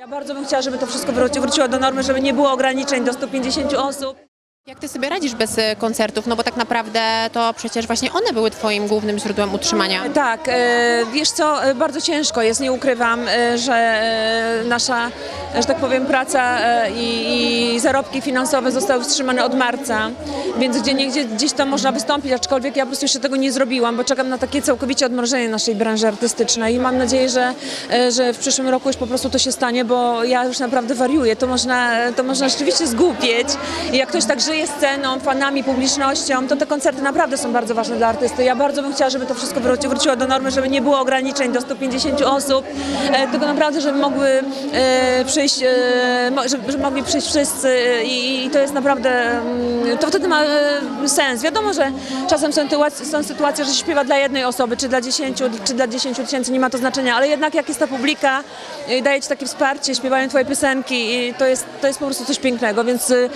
Ja bardzo bym chciała, żeby to wszystko wróci, wróciło do normy, żeby nie było ograniczeń do 150 osób. Jak ty sobie radzisz bez e, koncertów? No bo tak naprawdę to przecież właśnie one były twoim głównym źródłem utrzymania. Tak, e, wiesz co, e, bardzo ciężko jest, nie ukrywam, e, że e, nasza, że tak powiem, praca e, i, i zarobki finansowe zostały wstrzymane od marca, więc gdzie niegdzie gdzieś tam można wystąpić, aczkolwiek ja po prostu jeszcze tego nie zrobiłam, bo czekam na takie całkowicie odmrożenie naszej branży artystycznej. I mam nadzieję, że, e, że w przyszłym roku już po prostu to się stanie, bo ja już naprawdę wariuję, to można, to można rzeczywiście zgłupieć i jak ktoś tak żyje sceną, fanami, publicznością, to te koncerty naprawdę są bardzo ważne dla artysty. Ja bardzo bym chciała, żeby to wszystko wróci, wróciło do normy, żeby nie było ograniczeń do 150 osób, e, tylko naprawdę, żeby mogły e, przyjść, e, żeby, mogli przyjść wszyscy i, to jest naprawdę, mm, to wtedy ma e, sens. Wiadomo, że czasem są, sytuacje, że się śpiewa dla jednej osoby, czy dla 10, czy dla 10 tysięcy, nie ma to znaczenia, ale jednak jak jest ta publika i daje ci takie wsparcie, śpiewają twoje piosenki i to jest, to jest po prostu coś pięknego, więc e,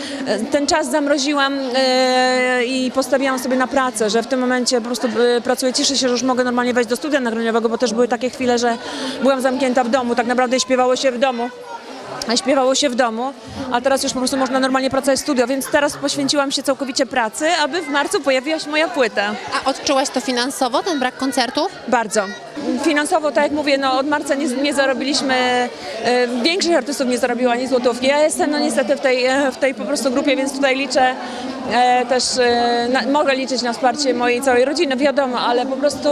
ten czas zamroziłam i postawiłam sobie na pracę, że w tym momencie po prostu pracuję, cieszę się, że już mogę normalnie wejść do studia nagraniowego, bo też były takie chwile, że byłam zamknięta w domu, tak naprawdę śpiewało się w domu. Śpiewało się w domu, a teraz już po prostu można normalnie pracować w studio, więc teraz poświęciłam się całkowicie pracy, aby w marcu pojawiła się moja płyta. A odczułaś to finansowo, ten brak koncertów? Bardzo. Finansowo, tak jak mówię, no od marca nie, nie zarobiliśmy, e, większość artystów nie zarobiła ani złotówki. Ja jestem no niestety w tej, e, w tej po prostu grupie, więc tutaj liczę też, e, na, mogę liczyć na wsparcie mojej całej rodziny, wiadomo, ale po prostu,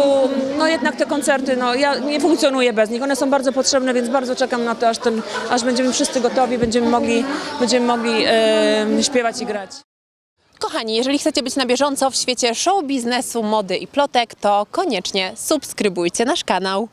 no jednak te koncerty, no ja nie funkcjonuję bez nich. One są bardzo potrzebne, więc bardzo czekam na to, aż, ten, aż będziemy wszyscy gotowi, będziemy mogli, będziemy mogli e, śpiewać i grać. Kochani, jeżeli chcecie być na bieżąco w świecie show biznesu, mody i plotek, to koniecznie subskrybujcie nasz kanał.